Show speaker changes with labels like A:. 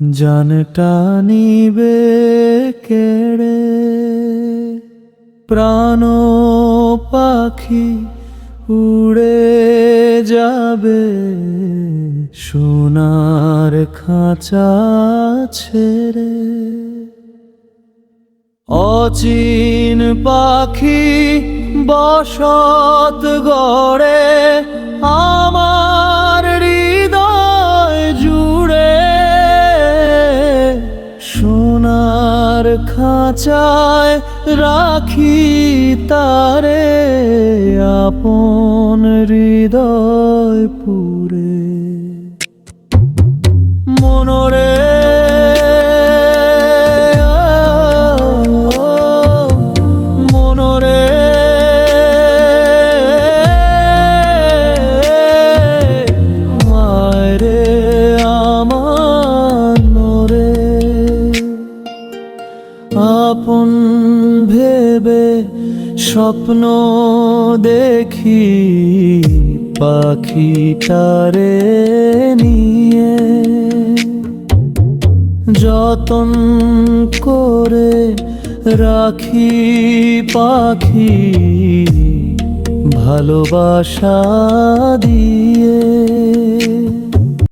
A: জানটা নিবে কেড়ে প্রাণ পাখি উড়ে যাবে সোনার খাঁচা ছেড়ে। অচিন পাখি বসত গড়ে খাঁচায় রাখি তারে আপন হৃদয় পুরে। মনরে আপন ভেবে স্বপ্ন দেখি পাখিটারে নিয়ে। যতন করে রাখি পাখি ভালোবাসা দিয়ে।